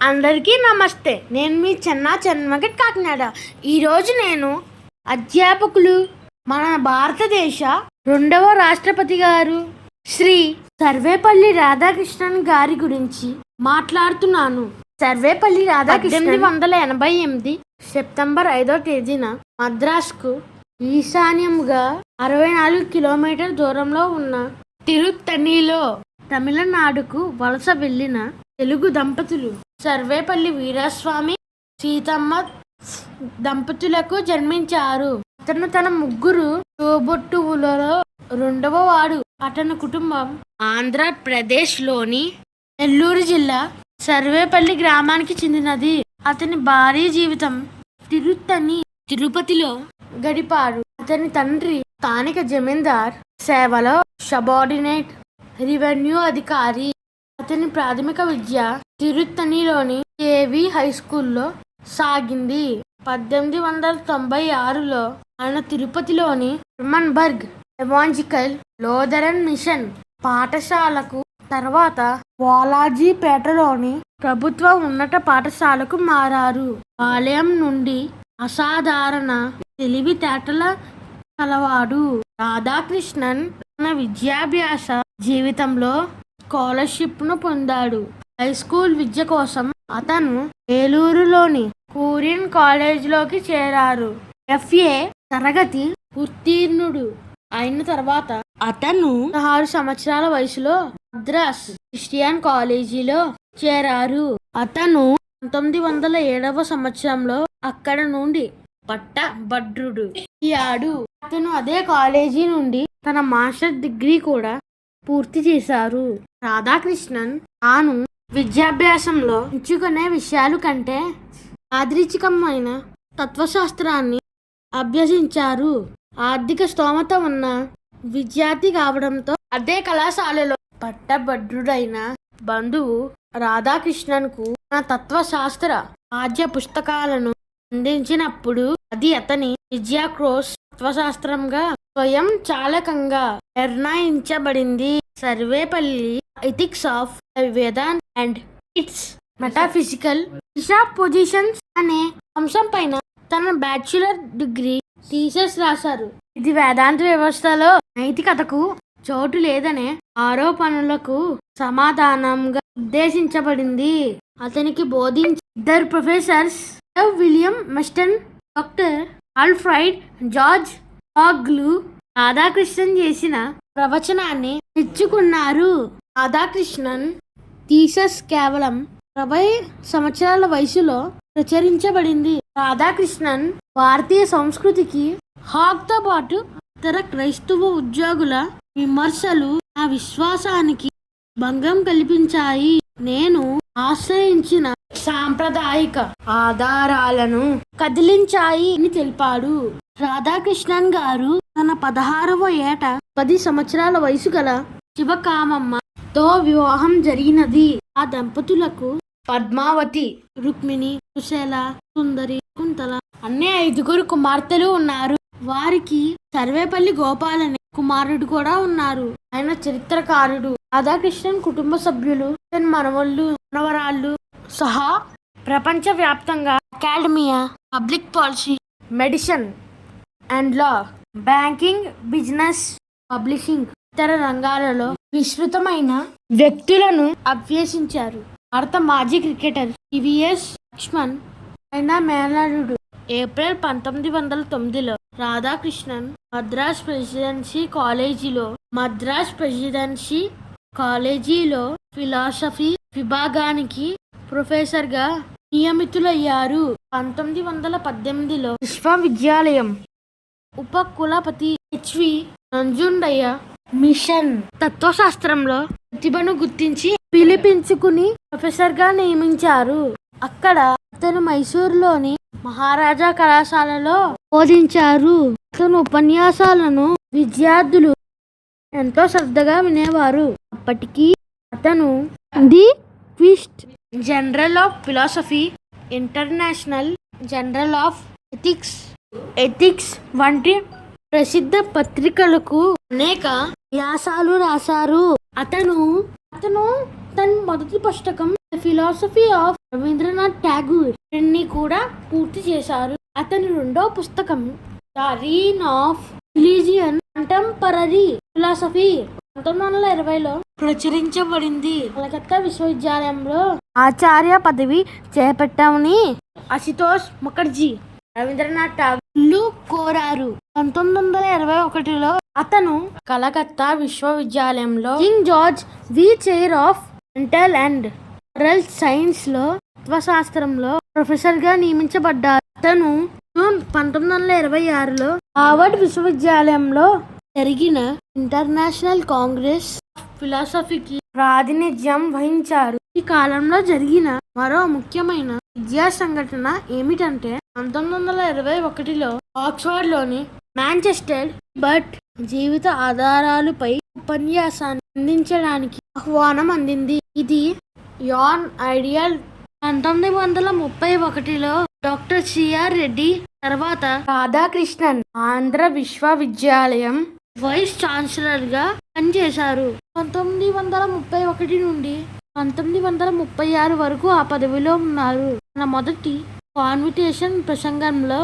అందరికీ నమస్తే. నేను మీ చెన్నా చెన్మగట్ కాకినాడ. ఈరోజు నేను అధ్యాపకులు మన భారతదేశ రెండవ రాష్ట్రపతి గారు శ్రీ సర్వేపల్లి రాధాకృష్ణన్ గారి గురించి మాట్లాడుతున్నాను. సర్వేపల్లి రాధాకృష్ణ ఎనిమిది వందల ఎనభై ఎనిమిది సెప్టెంబర్ ఐదో తేదీన మద్రాసుకు ఈశాన్యంగా అరవై నాలుగు కిలోమీటర్ దూరంలో ఉన్న తిరుత్తణిలో తమిళనాడుకు వలస వెళ్ళిన తెలుగు దంపతులు సర్వేపల్లి వీరాస్వామి సీతమ్మ దంపతులకు జన్మించారు. అతను తన ముగ్గురు తోబొట్టువులలో రెండవ వాడు. అతని కుటుంబం ఆంధ్రప్రదేశ్లోని నెల్లూరు జిల్లా సర్వేపల్లి గ్రామానికి చెందినది. అతని భారీ జీవితం తిరుత్తని తిరుపతిలో గడిపారు అతని తండ్రి స్థానిక జమీందార్ సేవలో సబార్డినేట్ రెవెన్యూ అధికారి. అతని ప్రాథమిక విద్య తిరుత్తణిలోని ఏవి హై స్కూల్లో సాగింది. పద్దెనిమిది వందల తొంభై ఆరులో ఆయన తిరుపతిలోని రిమన్బర్గ్ ఎవాంజికల్ లోదరన్ మిషన్ పాఠశాలకు తర్వాత వాలాజీపేటలోని ప్రభుత్వ ఉన్నత పాఠశాలకు మారారు. బాల్యం నుండి అసాధారణ తెలివితేటల కలవాడు. రాధాకృష్ణన్ తన విద్యాభ్యాస జీవితంలో స్కాలర్షిప్ను పొందాడు. హై స్కూల్ విద్య కోసం అతను ఏలూరులోని కూరియన్ కాలేజీలోకి చేరారు. ఎఫ్ఏ తరగతి ఉత్తీర్ణుడు అయిన తర్వాత అతను పదహారు సంవత్సరాల వయసులో మద్రాస్ క్రిస్టియన్ కాలేజీలో చేరారు. అతను పంతొమ్మిది వందల ఏడవ సంవత్సరంలో అక్కడ నుండి పట్టభద్రుడు అయ్యాడు. అతను అదే కాలేజీ నుండి తన మాస్టర్ డిగ్రీ కూడా పూర్తి చేశారు. రాధాకృష్ణన్ తాను విద్యాభ్యాసంలో ఎంచుకునే విషయాలు కంటే యాదృచ్ఛికమైన తత్వశాస్త్రాన్ని అభ్యసించారు. ఆర్థిక స్తోమత ఉన్న విద్యార్థి కావడంతో అదే కళాశాలలో పట్టభద్రుడైన బంధువు రాధాకృష్ణన్కు తన తత్వశాస్త్ర పాఠ్య పుస్తకాలను అందించినప్పుడు అది అతని విద్యా క్రోస్ తత్వశాస్త్రంగా స్వయం చాలకంగా నిర్ణయించబడింది. Sarvepalli ethics of Vedanta and its metaphysical Disha positions అనే అంశం పైన తన బ్యాచులర్ డిగ్రీ థీసెస్ రాశారు. ఇది వేదాంత వ్యవస్థలో నైతికతకు చోటు లేదనే ఆరోపణలకు సమాధానంగా ఉద్దేశించబడింది. అతనికి బోధించి ఇద్దరు professors William Meston doctor Alfred George హాగ్లు Radhakrishnan చేసిన ప్రవచనాన్ని మెచ్చుకున్నారు రాధాకృష్ణన్ థీసస్ కేవలం ఇరవై సంవత్సరాల వయసులో ప్రచురించబడింది. రాధాకృష్ణన్ భారతీయ సంస్కృతికి హాక్తో పాటు ఇతర క్రైస్తవ ఉద్యోగుల విమర్శలు నా విశ్వాసానికి భంగం కల్పించాయి. నేను ఆశ్రయించిన సాంప్రదాయిక ఆధారాలను కదిలించాయి అని తెలిపాడు. రాధాకృష్ణన్ గారు తన పదహారవ ఏట పది సంవత్సరాల వయసు గల తో వివాహం జరిగినది. ఆ దంపతులకు పద్మావతి రుక్మిణి కుశల సుందరి కుంతల అన్నే ఐదుగురు కుమార్తెలు ఉన్నారు. వారికి సర్వేపల్లి గోపాల్ అనే కుమారుడు కూడా ఉన్నారు. ఆయన చరిత్రకారుడు. రాధాకృష్ణన్ కుటుంబ సభ్యులు మనవళ్ళు మనవరాళ్ళు సహా ప్రపంచ వ్యాప్తంగా academia public policy medicine and law banking business publishing ఇతర రంగాలలో విస్తృతమైన వ్యక్తులను అభ్యసించారు. భారత మాజీ క్రికెటర్ టివిఎస్ లక్ష్మణ్ ఆయన మేనలుడు ఏప్రిల్ పంతొమ్మిది వందల తొమ్మిదిలో రాధాకృష్ణన్ మద్రాస్ ప్రెసిడెన్సీ కాలేజీలో మద్రాస్ ప్రెసిడెన్సీ కాలేజీలో ఫిలాసఫీ విభాగానికి ప్రొఫెసర్గా నియమితులయ్యారు. పంతొమ్మిది వందల పద్దెనిమిదిలో విశ్వవిద్యాలయం ఉప కులపతి హెచ్వి నంజుండయ్య మిషన్ తత్వశాస్త్రంలో ప్రతిభను గుర్తించి పిలిపించుకుని ప్రొఫెసర్గా నియమించారు. అక్కడ అతను మైసూరులోని మహారాజా కళాశాలలో బోధించారు. అతను ఉపన్యాసాలను విద్యార్థులు ఎంతో శ్రద్ధగా వినేవారు. అప్పటికి అతను the quest journal of philosophy international journal of ethics ethics వంటి ప్రసిద్ధ పత్రికలకు అనేక వ్యాసాలు రాశారు. అతను అతను తన మొదటి పుస్తకం ఫిలాసఫీ ఆఫ్ రవీంద్రనాథ్ ఠాగూర్ని కూడా పూర్తి చేశారు. అతని రెండో పుస్తకం the reign of religion contemporary philosophy పంతొమ్మిది వందల ఇరవైలో ప్రచురించబడింది. కలకత్తా విశ్వవిద్యాలయంలో ఆచార్య పదవి చేపట్టామని అశుతోష్ ముఖర్జీ రవీంద్రనాథ్ ఠాగూర్లు కోరారు. పంతొమ్మిది వందల ఇరవై ఒకటిలో అతను కలకత్తా విశ్వవిద్యాలయంలో King George V chair of mental and moral సైన్స్లో తత్వశాస్త్రంలో ప్రొఫెసర్గా నియమించబడ్డారు. అతను జూన్ పంతొమ్మిది వందల ఇరవై ఆరులో హార్వర్డ్ విశ్వవిద్యాలయంలో జరిగిన ఇంటర్నేషనల్ కాంగ్రెస్ ఆఫ్ ఫిలాసఫీకి ప్రాతినిధ్యం వహించారు. ఈ కాలంలో జరిగిన మరో ముఖ్యమైన విద్యా సంఘటన ఏమిటంటే పంతొమ్మిది వందల ఇరవై ఒకటిలో ఆక్స్ఫర్డ్లోని మాంచెస్టర్ బట్ జీవిత ఆధారాలపై ఉపన్యాసాన్ని అందించడానికి ఆహ్వానం అందింది. ఇది యాన్ ఐడియల్. పంతొమ్మిది వందల ముప్పై ఒకటిలో డాక్టర్ సిఆర్ రెడ్డి తర్వాత రాధాకృష్ణన్ ఆంధ్ర విశ్వవిద్యాలయం వైస్ ఛాన్సలర్గా పనిచేశారు. పంతొమ్మిది వందల ముప్పై ఒకటి నుండి పంతొమ్మిది వందల ముప్పై ఆరు వరకు ఆ పదవిలో ఉన్నారు. తన మొదటి కాన్విటేషన్ ప్రసంగంలో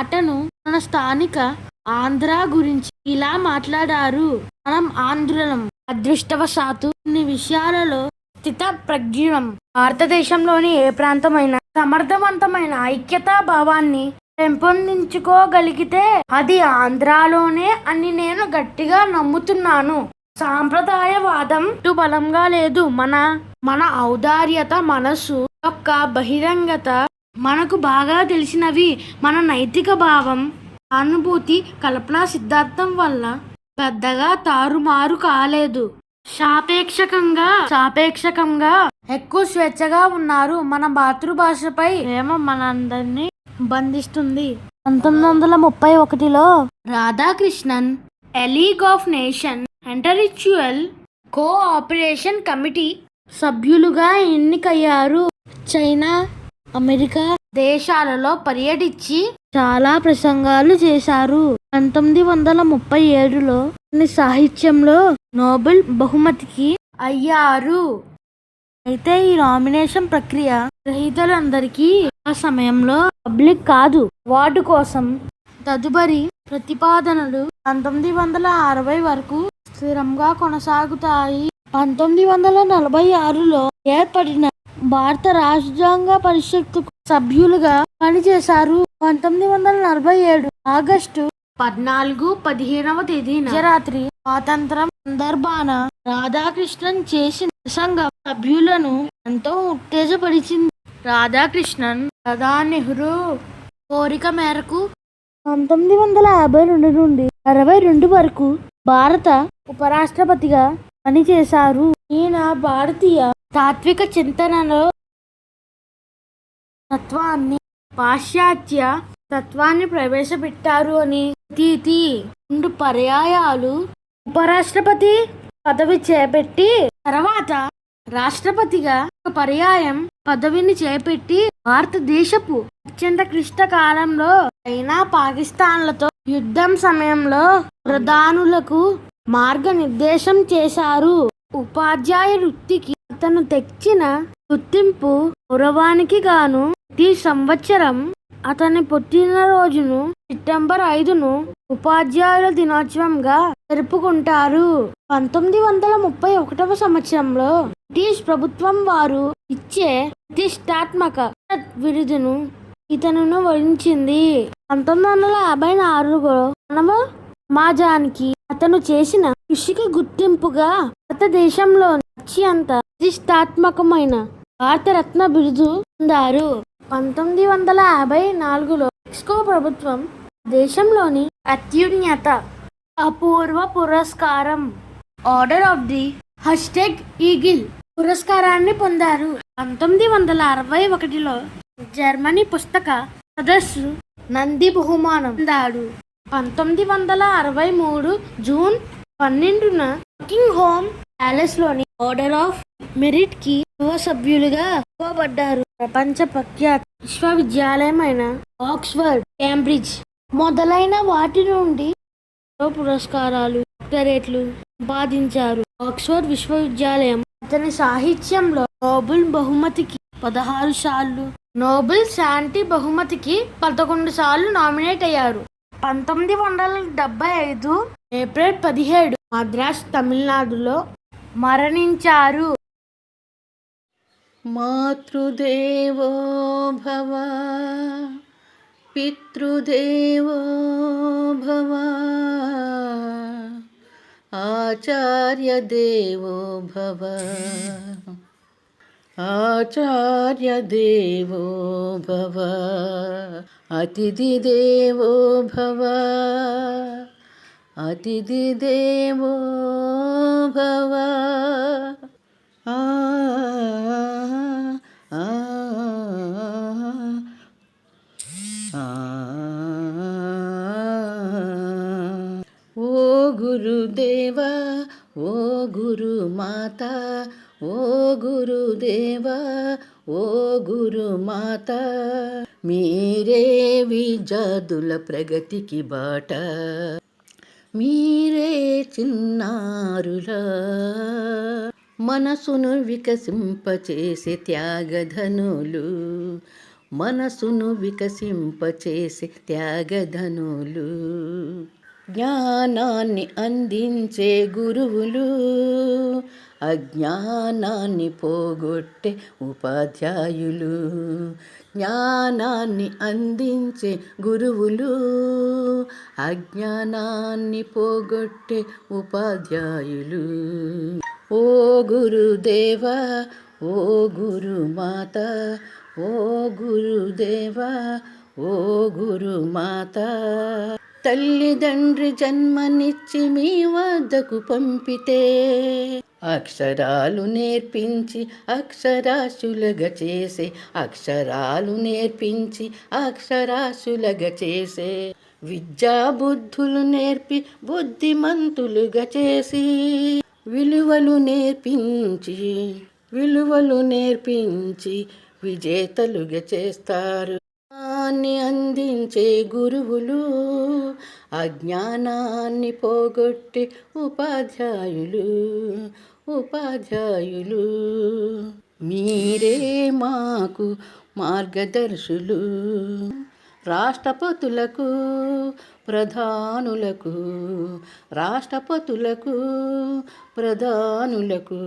అతను తన స్థానిక ఆంధ్ర గురించి ఇలా మాట్లాడారు. మనం ఆంధ్రులం. అదృష్టవశాత్తు కొన్ని విషయాలలో స్థిత ప్రజ్ఞం భారతదేశంలోని ఏ ప్రాంతమైన సమర్థవంతమైన ఐక్యతా భావాన్ని పెంపొందించుకోగలిగితే అది ఆంధ్రాలోనే అని నేను గట్టిగా నమ్ముతున్నాను. సాంప్రదాయవాదం బలంగా లేదు. మన మన ఔదార్యత మనసు యొక్క బహిరంగత మనకు బాగా తెలిసినవి. మన నైతిక భావం సానుభూతి కల్పనా సిద్ధాంతం వల్ల పెద్దగా తారుమారు కాలేదు. సాపేక్షకంగా సాపేక్షకంగా ఎక్కువ స్వేచ్ఛగా ఉన్నారు మన మాతృభాషపై ప్రేమ మనందరినీ బంధిస్తుంది. పంతొమ్మిది వందల ముప్పై ఒకటిలో Radhakrishnan league of nation intellectual cooperation committee సభ్యులుగా ఎన్నికయ్యారు. చైనా అమెరికా దేశాలలో పర్యటించి చాలా ప్రసంగాలు చేశారు. పంతొమ్మిది వందల ముప్పై ఏడులో సాహిత్యంలో నోబెల్ బహుమతికి అయ్యారు. అయితే ఈ నామినేషన్ ప్రక్రియ గ్రహీతలందరికీ ఆ సమయంలో పబ్లిక్ కాదు. వార్డు కోసం తదుపరి ప్రతిపాదనలు పంతొమ్మిది వందల అరవై వరకు స్థిరంగా కొనసాగుతాయి. పంతొమ్మిది వందల నలభై ఆరులో ఏర్పడిన భారత రాజ్యాంగ పరిషత్తు సభ్యులుగా పనిచేశారు. పంతొమ్మిది వందల నలభై ఏడు ఆగస్టు పద్నాలుగు పదిహేనవ తేదీన రాత్రి స్వాతంత్రం సందర్భాన రాధాకృష్ణన్ చేసిన ప్రసంగం సభ్యులను ఎంతో ఉత్తేజపరిచింది. రాధాకృష్ణన్ సదా నెహ్రూ కోరిక మేరకు పంతొమ్మిది వందల యాభై రెండు నుండి అరవై రెండు వరకు భారత ఉపరాష్ట్రపతిగా పనిచేశారు. ఈయన భారతీయ తాత్విక చింతనలో తత్వాన్ని పాశ్చాత్య తత్వాన్ని ప్రవేశపెట్టారు అని తీతి రెండు పర్యాయాలు. ఉపరాష్ట్రపతి పదవి చేపట్టి తర్వాత రాష్ట్రపతిగా ఒక పర్యాయం పదవిని చేపట్టి భారతదేశపు అత్యంత క్లిష్ట కాలంలో చైనా పాకిస్తాన్లతో యుద్ధం సమయంలో ప్రధానులకు మార్గనిర్దేశం చేశారు. ఉపాధ్యాయ వృత్తికి అతను తెచ్చిన గుర్తింపు గౌరవానికి గాను ప్రతి సంవత్సరం అతని పుట్టినరోజును సెప్టెంబర్ ఐదును ఉపాధ్యాయుల దినోత్సవంగా జరుపుకుంటారు. పంతొమ్మిది వందల ముప్పై ఒకటవ సంవత్సరంలో బ్రిటిష్ ప్రభుత్వం వారు ఇచ్చే ప్రతిష్టాత్మక విరుదును ఇతనును వరించింది. పంతొమ్మిది వందల యాభై నాలుగులో మనము సమాజానికి అతను చేసిన కృషికి గుర్తింపుగా భారతదేశంలో అత్యంత ప్రతిష్టాత్మకమైన భారతరత్న బిరుదు పొందారు. పంతొమ్మిది వందల యాభై నాలుగులో మెక్సికో ప్రభుత్వం దేశంలోని అత్యున్నత అపూర్వ పురస్కారం order of the Aztec eagle పురస్కారాన్ని పొందారు. పంతొమ్మిది వందల అరవై ఒకటిలో జర్మనీ పుస్తక సదస్సు నంది బహుమానం పొందాడు. పంతొమ్మిది వందల అరవై మూడు జూన్ పన్నెండున కింగ్ హోమ్ ప్యాలెస్లోని ఆర్డర్ ఆఫ్ మెరిట్కి యువ సభ్యులుగా ఇవ్వబడ్డారు ప్రపంచ ప్రఖ్యాత విశ్వవిద్యాలయమైన ఆక్స్ఫర్డ్ కేంబ్రిడ్జ్ మొదలైన వాటి నుండి పురస్కారాలు డాక్టరేట్లు సంపాదించారు. ఆక్స్ఫర్డ్ విశ్వవిద్యాలయం అతని సాహిత్యంలో నోబెల్ బహుమతికి పదహారు సార్లు నోబెల్ శాంతి బహుమతికి పదకొండు సార్లు నామినేట్ అయ్యారు. పంతొమ్మిది వందల డెబ్బై ఐదు ఏప్రిల్ పదిహేడు మద్రాస్ తమిళనాడులో మరణించారు. మాతృదేవో భవ పితృదేవో భవ ఆచార్యదేవో భవ ఆచార్యదేవో భవ అతిథిదేవో అతిథి అతిథిదేవో భవ ఓ గురుదేవా ఓ గురు మాత ఓ గురుదేవా ఓ గురు మాత మీరే విజాదుల ప్రగతికి బాట మీరే చిన్నారులా. మనసును వికసింపచేసే త్యాగధనులు. మనసును వికసింపచేసే త్యాగధనులు. జ్ఞానాన్ని అందించే గురువులు. అజ్ఞానాన్ని పోగొట్టే ఉపాధ్యాయులు జ్ఞానాన్ని అందించే గురువులు అజ్ఞానాన్ని పోగొట్టే ఉపాధ్యాయులు. ఓ గురుదేవా ఓ గురుమాత ఓ గురుదేవా ఓ గురుమాత. తల్లిదండ్రి జన్మనిచ్చి మీ వద్దకు పంపితే అక్షరాలు నేర్పించి అక్షరాశులుగా చేసే అక్షరాలు నేర్పించి అక్షరాశులగా చేసే విద్యా బుద్ధులు నేర్పి బుద్ధిమంతులుగా చేసి విలువలు నేర్పించి విలువలు నేర్పించి విజేతలుగా చేస్తారు. జ్ఞానాన్ని అందించే గురువులు అజ్ఞానాన్ని పోగొట్టే ఉపాధ్యాయులు ఉపాధ్యాయులు. మీరే మాకు మార్గదర్శులు రాష్ట్రపతులకు ప్రధానులకు రాష్ట్రపతులకు ప్రధానులకు.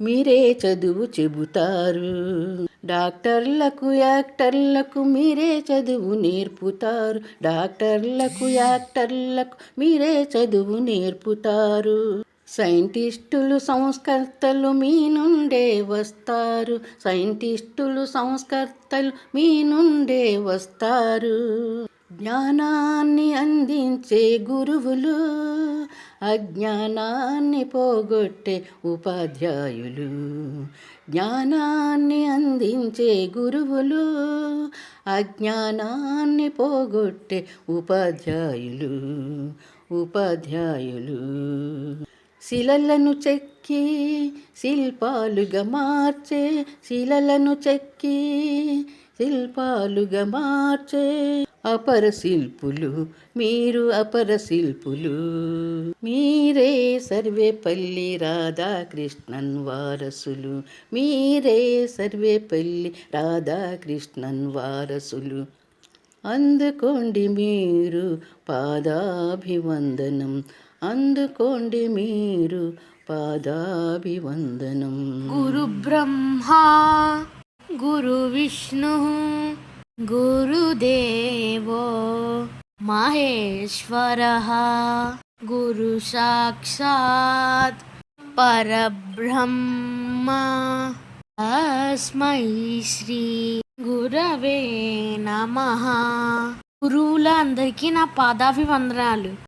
మీరే చదువు చెబుతారు. డాక్టర్లకు యాక్టర్లకు మీరే చదువు నేర్పుతారు. డాక్టర్లకు యాక్టర్లకు మీరే చదువు నేర్పుతారు. సైంటిస్టులు సంస్కర్తలు మీ నుండే వస్తారు. సైంటిస్టులు సంస్కర్తలు మీ నుండే వస్తారు. జ్ఞానాన్ని అందించే గురువులు అజ్ఞానాన్ని పోగొట్టే ఉపాధ్యాయులు. జ్ఞానాన్ని అందించే గురువులు అజ్ఞానాన్ని పోగొట్టే ఉపాధ్యాయులు ఉపాధ్యాయులు. శిలలను చెక్కి శిల్పాలుగా మార్చే శిలలను చెక్కి శిల్పాలుగా మార్చే అపర శిల్పులు మీరు అపర శిల్పులు మీరే సర్వేపల్లి రాధాకృష్ణన్ వారసులు. మీరే సర్వేపల్లి రాధాకృష్ణన్ వారసులు. అందుకోండి మీరు పాదాభివందనం. అందుకోండి మీరు పాదాభివందనం. గురు బ్రహ్మా గురు విష్ణు గురుదేవో మహేశ్వర గురు సాక్షాత్ పరబ్రహ్మ. తస్మై శ్రీ గురవే నమ. గురువులందరికీ నా పాదాభివందనాలు.